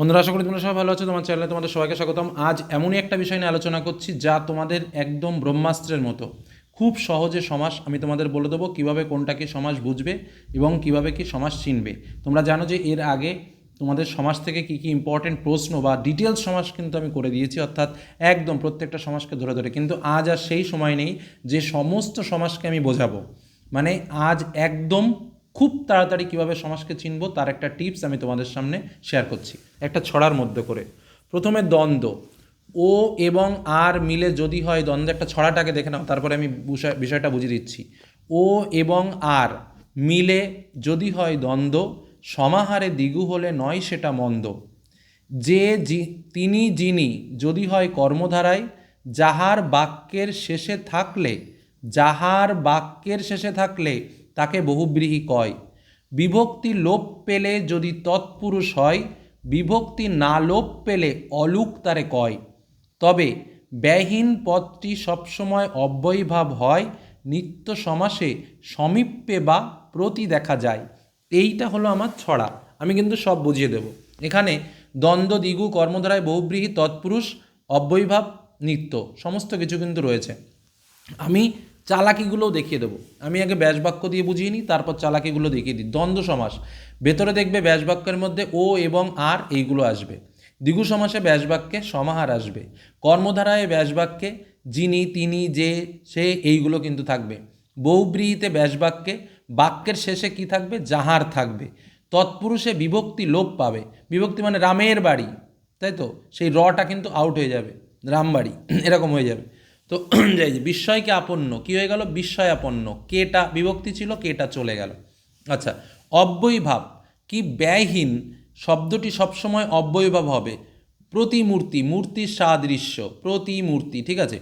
বন্ধুরা, আশা করি তোমরা সবাই ভালো আছো। তোমার চ্যানেলে তোমাদের সবাইকে স্বাগতম। আজ এমনই একটা বিষয় নিয়ে আলোচনা করছি, যা তোমাদের একদম ব্রহ্মাস্ত্রের মতো। খুব সহজে সমাস আমি তোমাদের বলে দেবো কীভাবে কোনটা কি সমাস বুঝবে এবং কীভাবে কি সমাস চিনবে। তোমরা জানো যে এর আগে তোমাদের সমাজ থেকে কী কী ইম্পর্টেন্ট প্রশ্ন বা ডিটেলস সমাজ কিন্তু আমি করে দিয়েছি, অর্থাৎ একদম প্রত্যেকটা সমাজকে ধরে ধরে। কিন্তু আজ আর সেই সময় নেই যে সমস্ত সমাজকে আমি বোঝাবো। মানে আজ একদম খুব তাড়াতাড়ি কীভাবে সমাজকে চিনবো, তার একটা টিপস আমি তোমাদের সামনে শেয়ার করছি। একটা ছড়ার মধ্যে করে। প্রথমে দ্বন্দ্ব। ও এবং আর মিলে যদি হয় দ্বন্দ্ব, একটা ছড়াটাকে দেখে নাও, তারপরে আমি বিষয়টা বুঝিয়ে দিচ্ছি। ও এবং আর মিলে যদি হয় দ্বন্দ্ব, সমাহারে দ্বিগু হলে নয় সেটা মন্দ। যে তিনি যিনি যদি হয় কর্মধারায়, যাহার বাক্যের শেষে থাকলে, যাহার বাক্যের শেষে থাকলে তাকে বহুব্রীহি কয়। বিভক্তি লোপ পেলে যদি তৎপুরুষ হয়, বিভক্তি না লোপ পেলে অলুক তারে কয়। তবে ব্যয়হীন পদটি সবসময় অব্যয়ীভাব হয়, নিত্য সমাসে সমীপে বা প্রতি দেখা যায়। এইটা হলো আমার ছড়া, আমি কিন্তু সব বুঝিয়ে দেব। এখানে দ্বন্দ্ব, দ্বিগু, কর্মধারায় বহুব্রীহি, তৎপুরুষ, অব্যয়ীভাব, নিত্য, সমস্ত কিছু কিন্তু রয়েছে। আমি চালাকিগুলোও দেখিয়ে দেবো। আমি আগে ব্যাস বাক্য দিয়ে বুঝিয়ে নিই, তারপর চালাকিগুলো দেখিয়ে দিই। দ্বন্দ্ব সমাস। ভেতরে দেখবে ব্যাস বাক্যের মধ্যে ও এবং আর এইগুলো আসবে। দ্বিগু সমাসে ব্যাস বাক্যে সমাহার আসবে। কর্মধারায় ব্যাস বাক্যে যিনি, তিনি, যে, সে, এইগুলো কিন্তু থাকবে। বহুব্রীহিতে ব্যাস বাক্যে বাক্যের শেষে কি থাকবে? যাহার থাকবে। তৎপুরুষে বিভক্তি লোপ পাবে। বিভক্তি মানে রামের বাড়ি, তাই তো? সেই রটা কিন্তু আউট হয়ে যাবে। রামবাড়ি এরকম হয়ে যাবে। তো যাই যে, বিস্ময়কে আপন্ন, কী হয়ে গেল? বিস্ময় আপন্ন কেটা, বিভক্তি ছিল, কেটা চলে গেল। আচ্ছা অব্যয়ীভাব, কি ব্যয়হীন, শব্দটি সবসময় অব্যয়ীভাব হবে। প্রতিমূর্তি, মূর্তির সাদৃশ্য, প্রতিমূর্তি, ঠিক আছে?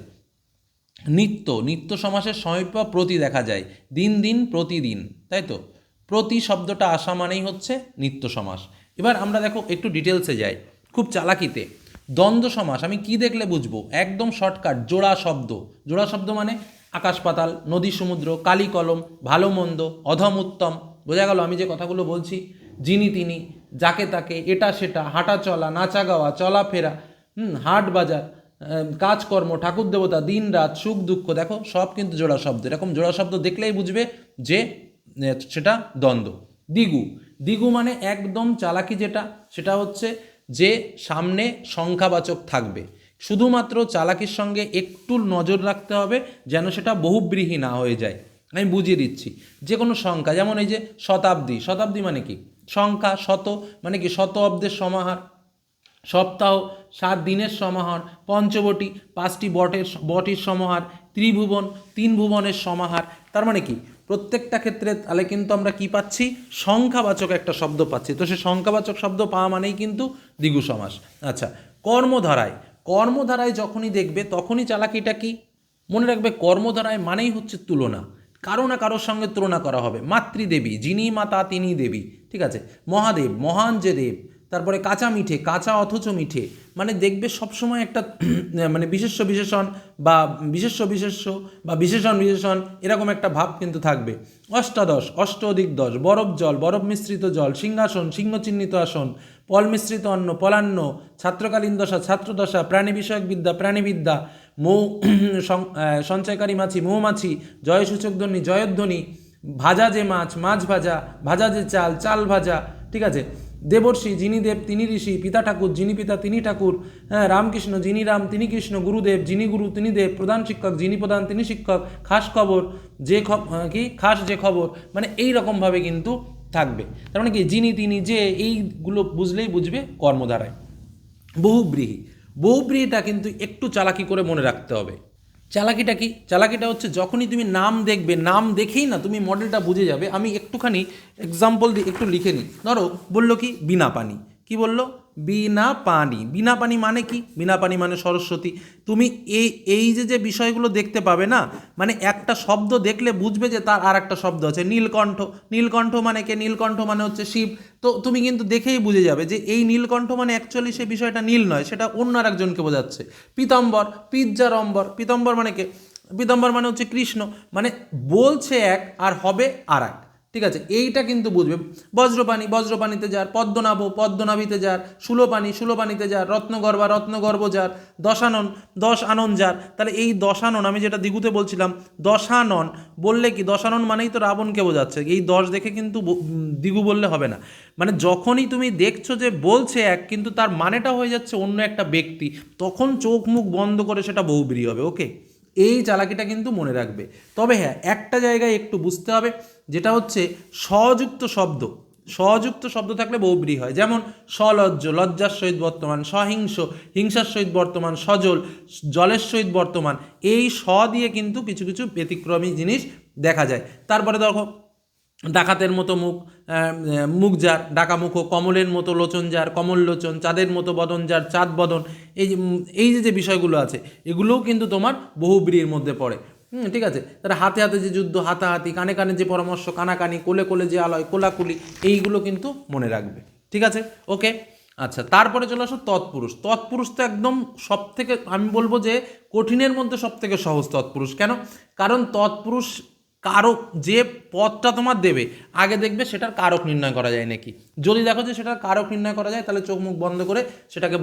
নিত্য নিত্য সমাসের সমীপ প্রতি দেখা যায়, দিন দিন প্রতিদিন, তাই তো? প্রতি শব্দটা আসা মানেই হচ্ছে নিত্য সমাস। এবার আমরা দেখো, একটু ডিটেলসে যাই। খুব চালাকিতে। দ্বন্দ্ব সমাস, আমি কি দেখলে বুঝব? একদম শর্টকাট জোড়া শব্দ। জোড়া শব্দ মানে আকাশ পাতাল, নদী সমুদ্র, কালি কলম, ভালো মন্দ, অধম উত্তম। বোঝা গেল আমি যে কথাগুলো বলছি? যিনি তিনি, যাকে তাকে, এটা সেটা, হাঁটা চলা, নাচা গাওয়া চলাফেরা হুম, হাট বাজার কাজকর্ম, ঠাকুর দেবতা, দিন রাত, সুখ দুঃখ, দেখো, সব কিন্তু জোড়া শব্দ। এরকম জোড়া শব্দ দেখলেই বুঝবে যে সেটা দ্বন্দ্ব। দ্বিগু দ্বিগু মানে একদম চালাকি যেটা, সেটা হচ্ছে যে সামনে সংখ্যাবাচক থাকবে। শুধুমাত্র চালাকির সঙ্গে একটু নজর রাখতে হবে যেন সেটা বহুব্রীহি না হয়ে যায়। আমি বুঝিয়ে দিচ্ছি যে কোনো সংখ্যা, যেমন এই যে শতাব্দী শতাব্দী মানে কি? সংখ্যা, শত মানে কি? শত অব্দের সমাহার, সপ্তাহ, সাত দিনের সমাহার, পঞ্চবটি, পাঁচটি বটের, বটির সমাহার, ত্রিভুবন তিন ভুবনের সমাহার, তার মানে কি? প্রত্যেকটা ক্ষেত্রে তাহলে কিন্তু আমরা কি পাচ্ছি? সংখ্যাবাচক একটা শব্দ পাচ্ছি। তো সে সংখ্যাবাচক শব্দ পাওয়া মানেই কিন্তু দ্বিগু সমাস। আচ্ছা কর্মধারায়। কর্মধারায় যখনই দেখবে, তখনই চালাকিটা কি? মনে রাখবে, কর্মধারায় মানেই হচ্ছে তুলনা। কারও না কারোর সঙ্গে তুলনা করা হবে। মাতৃদেবী, যিনি মাতা তিনি দেবী। ঠিক আছে? মহাদেব, মহান যে দেব তারপরে কাঁচা মিঠে, কাঁচা অথচ মিঠে। মানে দেখবে সবসময় একটা মানে বিশেষ্য বিশেষণ বা বিশেষ্য বিশেষ্য বা বিশেষণ বিশেষণ এরকম একটা ভাব কিন্তু থাকবে। অষ্টাদশ অষ্ট অধিক দশ, বরফ জল, বরফ মিশ্রিত জল, সিংহাসন, সিংহ চিহ্নিত আসন, পল মিশ্রিত অন্ন, পলান্ন, ছাত্রকালীন দশা ছাত্রদশা প্রাণী বিষয়ক বিদ্যা প্রাণীবিদ্যা মৌ সঞ্চয়কারী মাছি, মৌমাছি জয়সূচক ধ্বনি, জয়ধ্বনি, ভাজা যে মাছ মাছ ভাজা ভাজা যে চাল চাল ভাজা, ঠিক আছে? দেবর্ষি, যিনি দেব, তিনি ঋষি, পিতা ঠাকুর, যিনি পিতা, তিনি ঠাকুর হ্যাঁ রামকৃষ্ণ, যিনি রাম, তিনি কৃষ্ণ, গুরুদেব, যিনি গুরু, তিনি দেব, প্রধান শিক্ষক, যিনি প্রধান, তিনি শিক্ষক, খাস খবর, যে কি, খাস যে খবর মানে এই রকমভাবে কিন্তু থাকবে। তার মানে কি, যিনি, তিনি, যে, এইগুলো বুঝলেই বুঝবে কর্মধারায়। বহুব্রীহি। বহুব্রীহিটা কিন্তু একটু চালাকি করে মনে রাখতে হবে। চালাকিটা কি? চালাকিটা হচ্ছে যখনই তুমি নাম দেখবে, নাম দেখেই না তুমি মডেলটা বুঝে যাবে। আমি একটুখানি এক্সাম্পল দিয়ে একটু লিখে নিই। ধরো, বলল কি, বিনা পানি। কি বলল? বিনা পানি। বিনা পানি মানে কি? বিনা পানি মানে সরস্বতী। তুমি এই এই যে যে বিষয়গুলো দেখতে পাবে না মানে একটা শব্দ দেখলে বুঝবে যে তার আর একটা শব্দ আছে। নীলকণ্ঠ। নীলকণ্ঠ মানে কে? নীলকণ্ঠ মানে হচ্ছে শিব। তো তুমি কিন্তু দেখেই বুঝে যাবে যে এই নীলকণ্ঠ মানে অ্যাকচুয়ালি সেই বিষয়টা নীল নয়, সেটা অন্য আর একজনকে বোঝাচ্ছে। পীতাম্বর পিজ্জারম্বর পীতাম্বর মানে কে? পীতাম্বর মানে হচ্ছে কৃষ্ণ। মানে বলছে এক আর হবে আর এক ঠিক আছে? এইটা কিন্তু বুঝবে। বজ্রপানি বজ্রপানিতে যার, পদ্মনাভ, পদ্মনাভিতে যার সুলোপানি সুলোপানিতে যার রত্নগর্বা রত্নগর্ব যার, দশানন দশ আনন যার, তাহলে এই দশানন, আমি যেটা দিগুতে বলছিলাম, দশানন বললে কি? দশানন মানেই তো রাবণকে বোঝাচ্ছে। এই দশ দেখে কিন্তু দিগু বললে হবে না। মানে যখনই তুমি দেখছ যে বলছে এক, কিন্তু তার মানেটা হয়ে যাচ্ছে অন্য একটা ব্যক্তি, তখন চোখ মুখ বন্ধ করে সেটা বহুব্রী হবে ওকে এই চালাকিটা কিন্তু মনে রাখবে। তবে হ্যাঁ একটা জায়গায় একটু বুঝতে হবে যেটা হচ্ছে সযুক্ত শব্দ। সযুক্ত শব্দ থাকলে বহুব্রী হয়। যেমন সলজ্জ, লজ্জার সহিত বর্তমান, সহিংস, হিংসার সহিত বর্তমান, সজল, জলের সহিত বর্তমান, এই স দিয়ে কিন্তু কিছু কিছু ব্যতিক্রমী জিনিস দেখা যায়। তারপরে দেখো, ডাকাতের মতো মুখ মুখ যার ডাকা মুখ কমলের মতো লোচন যার কমল লোচন চাঁদের মতো বদন যার চাঁদ বদন, এই যে এই যে বিষয়গুলো আছে, এগুলোও কিন্তু তোমার বহুব্রীর মধ্যে পড়ে। হুম, ঠিক আছে। তাহলে হাতে হাতে যে যুদ্ধ, হাতাহাতি, কানে কানে যে পরামর্শ, কানাকানি, কোলে কোলে যে আলয়, কোলাকুলি, এইগুলো কিন্তু মনে রাখবে। ঠিক আছে? ওকে? আচ্ছা তারপরে চলে আসো তৎপুরুষ। তৎপুরুষ তো একদম সব থেকে আমি বলব যে কঠিনের মধ্যে সব থেকে সহজ তৎপুরুষ। কেন? কারণ তৎপুরুষ কারক যে পথটা তোমার দেবে, আগে দেখবে সেটার কারক নির্ণয় করা যায় নাকি। যদি দেখো যে সেটার কারক নির্ণয় করা যায়, তাহলে চোখ মুখ বন্ধ করে সেটাকে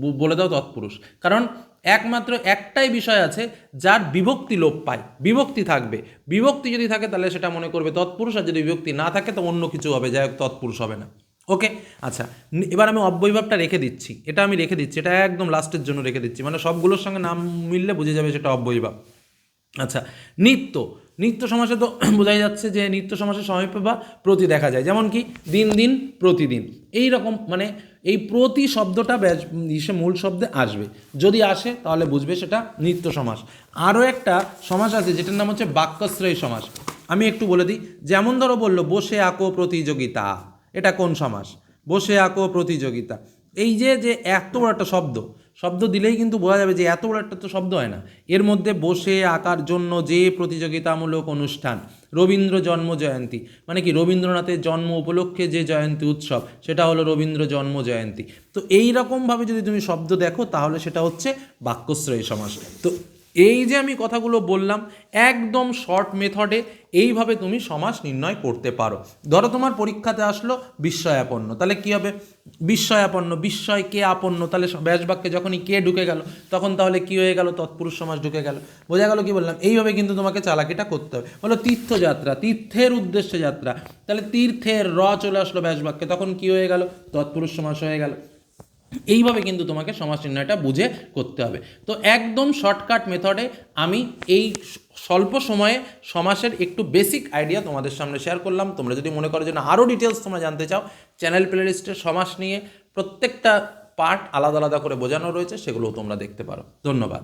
বলে দাও তৎপুরুষ। কারণ একমাত্র একটাই বিষয় আছে, যার বিভক্তি লোপ পায়, বিভক্তি থাকবে। বিভক্তি যদি থাকে, তাহলে সেটা মনে করবে তৎপুরুষ, আর যদি বিভক্তি না থাকে, তো অন্য কিছু হবে, যাই হোক, তৎপুরুষ হবে না। ওকে? আচ্ছা এবার আমি অব্যয়ভাবটা রেখে দিচ্ছি। এটা আমি রেখে দিচ্ছি, এটা একদম লাস্টের জন্য রেখে দিচ্ছি। মানে সবগুলোর সঙ্গে নাম মিললে বুঝে যাবে সেটা অব্যয়ভাব। আচ্ছা নিত্য। নিত্য সমাসে তো বোঝাই যাচ্ছে যে নিত্য সমাসে সমীপে বা প্রতি দেখা যায়। যেমন কি, দিন দিন, প্রতিদিন। এই রকম মানে এই প্রতি শব্দটা ইসে মূল শব্দে আসবে। যদি আসে, তাহলে বুঝবে সেটা নিত্য সমাস। আরও একটা সমাস আছে, যেটার নাম হচ্ছে বাক্যশ্রয়ী সমাস। আমি একটু বলে দিই, যেমন ধরো বলল, বসে আঁকো প্রতিযোগিতা। এটা কোন সমাস? বসে আঁকো প্রতিযোগিতা। এই যে যে এত বড় একটা শব্দ শব্দ দিলেই কিন্তু বোঝা যাবে যে এত বড় একটা তো শব্দ হয় না। এর মধ্যে বসে আঁকার জন্য যে প্রতিযোগিতামূলক অনুষ্ঠান, রবীন্দ্র জন্ম জয়ন্তী মানে কি রবীন্দ্রনাথের জন্ম উপলক্ষে যে জয়ন্তী উৎসব, সেটা হলো রবীন্দ্র জন্ম জয়ন্তী। তো এই রকমভাবে যদি তুমি শব্দ দেখো, তাহলে সেটা হচ্ছে বাক্যশ্রয়ী সমাস তো এই যে আমি কথাগুলো বললাম, একদম শর্ট মেথডে এইভাবে তুমি সমাস নির্ণয় করতে পারো। ধরো তোমার পরীক্ষাতে আসলো বিস্ময়াপন্ন, তাহলে কি হবে? বিস্ময়াপন্ন, বিস্ময় কে আপন্ন? তাহলে ব্যাসবাক্যে যখনই কে ঢুকে গেল, তখন তাহলে কি হয়ে গেল? তৎপুরুষ সমাজ ঢুকে গেল। বোঝা গেল কি বললাম? এইভাবে কিন্তু তোমাকে চালাকিটা করতে হবে। বলো তীর্থযাত্রা, তীর্থের উদ্দেশ্যে যাত্রা। তাহলে তীর্থের র চলে আসলো ব্যাসবাক্যে, তখন কি হয়ে গেল? তৎপুরুষ সমাস হয়ে গেল। এইভাবে কিন্তু তোমাকে সমাজ নির্ণয়টা বুঝে করতে হবে। তো একদম শর্টকাট মেথডে আমি এই স্বল্প সময়ে সমাসের একটু বেসিক আইডিয়া তোমাদের সামনে শেয়ার করলাম। তোমরা যদি মনে করো যে না আরও ডিটেলস তোমরা জানতে চাও চ্যানেল প্লেলিস্টের সমাস নিয়ে প্রত্যেকটা পার্ট আলাদা আলাদা করে বোঝানো রয়েছে, সেগুলোও তোমরা দেখতে পারো। ধন্যবাদ।